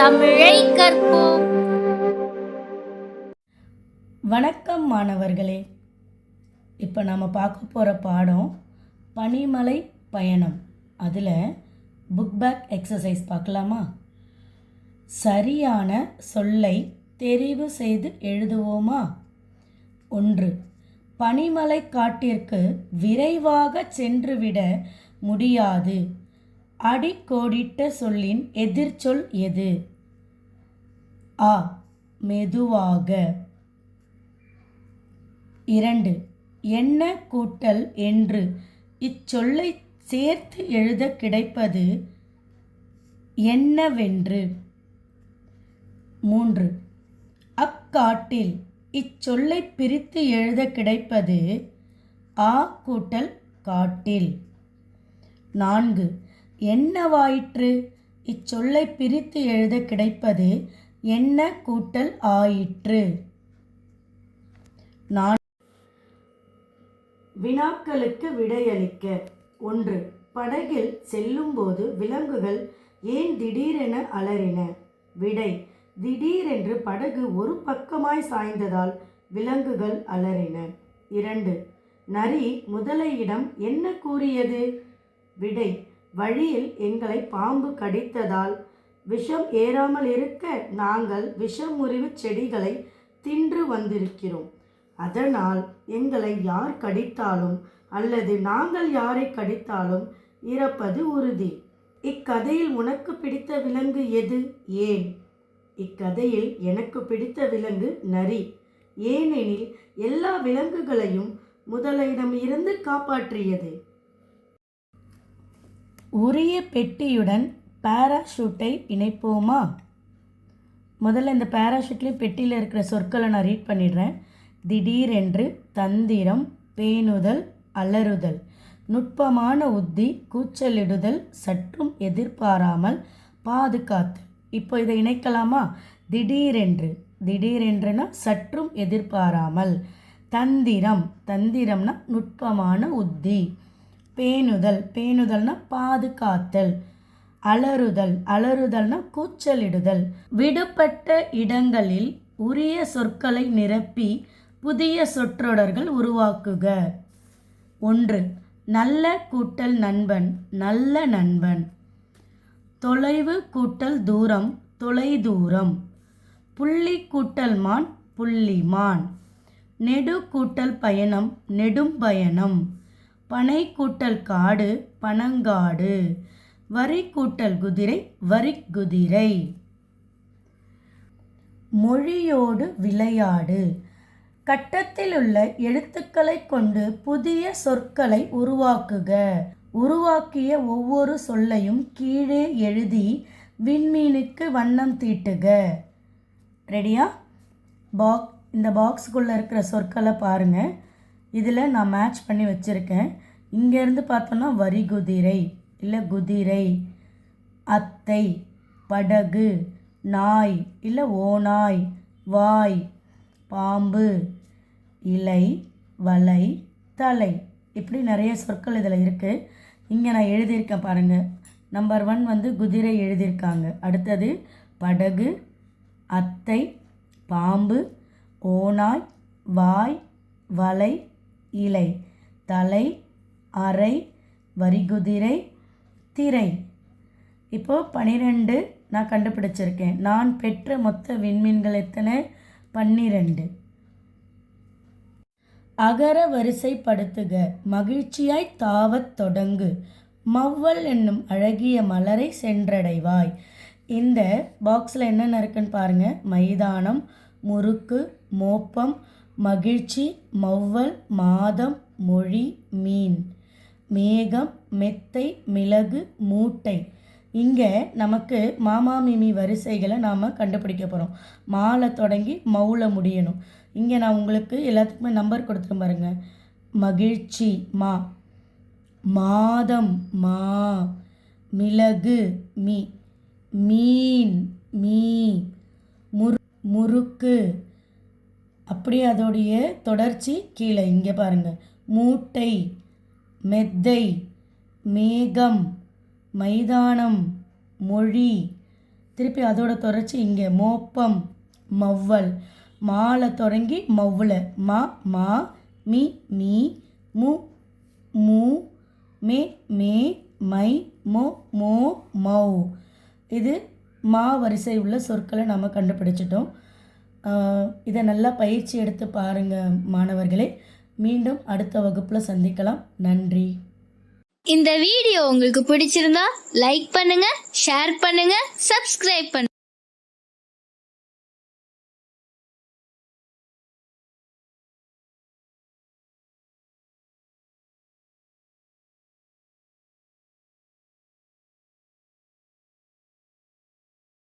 தமிழை கற்போம். வணக்கம் மாணவர்களே. இப்போ நாம் பார்க்க போகிற பாடம் பனிமலை பயணம். அதில் புக் பேக் எக்ஸசைஸ் பார்க்கலாமா? சரியான சொல்லை தெரிவு செய்து எழுதுவோமா? ஒன்று பனிமலை காட்டிற்கு விரைவாக சென்றுவிட முடியாது. அடிக்கோடிட்ட சொல்லின் எதிர்ச்சொல் எது? ஆ மெதுவாக. இரண்டு என்ன கூட்டல் என்று. இச்சொல்லை சேர்த்து எழுத கிடைப்பது என்னவென்று. மூன்று அக்காட்டில் இச்சொல்லை பிரித்து எழுத கிடைப்பது ஆ கூட்டல் காட்டில். நான்கு என்னவாயிற்று. இச்சொல்லை பிரித்து எழுத கிடைப்பது என்ன கூட்டல் ஆயிற்று? நான் வினாக்களுக்கு விடையளிக்க. ஒன்று படகில் செல்லும்போது விலங்குகள் ஏன் திடீரென அலறின? விடை திடீரென்று படகு ஒரு பக்கமாய் சாய்ந்ததால் விலங்குகள் அலறின. இரண்டு நரி முதலையிடம் என்ன கூறியது? விடை வழியில் எங்களை பாம்பு கடித்ததால் விஷம் ஏறாமல் இருக்க நாங்கள் விஷமுறிவு செடிகளை தின்று வந்திருக்கிறோம். அதனால் எங்களை யார் கடித்தாலும் அல்லது நாங்கள் யாரை கடித்தாலும் இறப்பது உறுதி. இக்கதையில் உனக்கு பிடித்த விலங்கு எது? ஏன்? இக்கதையில் எனக்கு பிடித்த விலங்கு நரி. ஏனெனில் எல்லா விலங்குகளையும் முதலையிடம் இருந்து காப்பாற்றியது. உரிய பெட்டியுடன் பேராஷூட்டை இணைப்போமா? முதல்ல இந்த பேராஷூட்லேயும் பெட்டியில் இருக்கிற சொற்களை நான் ரீட் பண்ணிடுறேன். திடீரென்று தந்திரம் பேணுதல் அலறுதல். நுட்பமான உத்தி கூச்சலிடுதல் சற்றும் எதிர்பாராமல் பாதுகாத்தல். இப்போ இதை இணைக்கலாமா? திடீரென்று. திடீரென்றுனா சற்றும் எதிர்பாராமல். தந்திரம். தந்திரம்னா நுட்பமான உத்தி. பேணுதல். பேணுதல்னா பாதுகாத்தல். அலறுதல். அலறுதல்னா கூச்சலிடுதல். விடுபட்ட இடங்களில் உரிய சொற்களை நிரப்பி புதிய சொற்றொடர்கள் உருவாக்குக. ஒன்று நல்ல கூட்டல் நண்பன் நல்ல நண்பன். தொலைவு கூட்டல் தூரம் தொலைதூரம். புள்ளி கூட்டல் மான் புள்ளிமான் நெடு கூட்டல் பயணம் நெடும் பயணம். பனை கூட்டல் காடு பனங்காடு. வரி கூட்டல் குதிரை வரி குதிரை மொழியோடு விளையாடு. கட்டத்தில் உள்ள எழுத்துக்களை கொண்டு புதிய சொற்களை உருவாக்குக. உருவாக்கிய ஒவ்வொரு சொல்லையும் கீழே எழுதி விண்மீனுக்கு வண்ணம் தீட்டுக. ரெடியா? பாக் இந்த பாக்ஸுக்குள்ளே இருக்கிற சொற்களை பாருங்கள் இதில் நான் மேட்ச் பண்ணி வச்சுருக்கேன். இங்கேருந்து பார்த்தோன்னா வரி குதிரை இல்லை குதிரை அத்தை படகு நாய் இல்லை ஓநாய் வாய் பாம்பு இலை வலை தலை. இப்படி நிறைய சொற்கள் இதில் இருக்குது இங்கே நான் எழுதியிருக்கேன் பாருங்கள் நம்பர் ஒன் வந்து குதிரை எழுதியிருக்காங்க. அடுத்தது படகு அத்தை பாம்பு ஓநாய் வாய் வலை இலை. தலை அறை வரிகுதிரை திரை. இப்போது பனிரெண்டு நான் கண்டுபிடிச்சிருக்கேன். நான் பெற்ற மொத்த விண்மீன்கள் எத்தனை? பன்னிரெண்டு. அகர வரிசைப்படுத்துக. மகிழ்ச்சியாய் தாவத் தொடங்கு. மவ்வல் என்னும் அழகிய மலரை சென்றடைவாய். இந்த பாக்ஸில் என்னென்ன இருக்குன்னு பாருங்கள் மைதானம் முறுக்கு மோப்பம் மகிழ்ச்சி மவ்வல் மாதம் மொழி மீன். மேகம் மெத்தை மிளகு மூட்டை. இங்கே நமக்கு மாமா மிமி வரிசைகளை நாம் கண்டுபிடிக்க போகிறோம் மாலை தொடங்கி மௌல முடியணும். இங்கே நான் உங்களுக்கு எல்லாத்துக்குமே நம்பர் கொடுத்துருக்கேன் பாருங்க. மகிழ்ச்சி மா. மாதம் மா. மிளகு மீ. மீன் மீ. முரு முறுக்கு. அப்படியே அதோடைய தொடர்ச்சி கீழே இங்கே பாருங்கள் மூட்டை. மெத்தை மேகம் மைதானம் மொழி. திருப்பி அதோட தொடர்ச்சி இங்கே. மோப்பம் மவ்வல். மாலை தொடங்கி மவ்வுல. மா மா மி me M M May May my மோ மோ மௌ இது மா வரிசை உள்ள சொற்களை நாம் கண்டுபிடிச்சிட்டோம். இதை நல்லா பயிற்சி எடுத்து பாருங்கள் மாணவர்களே. மீண்டும் அடுத்த வகுப்பில் சந்திக்கலாம். நன்றி. இந்த வீடியோ உங்களுக்கு பிடிச்சிருந்தா லைக் பண்ணுங்க ஷேர் பண்ணுங்க சப்ஸ்கிரைப் பண்ணுங்க.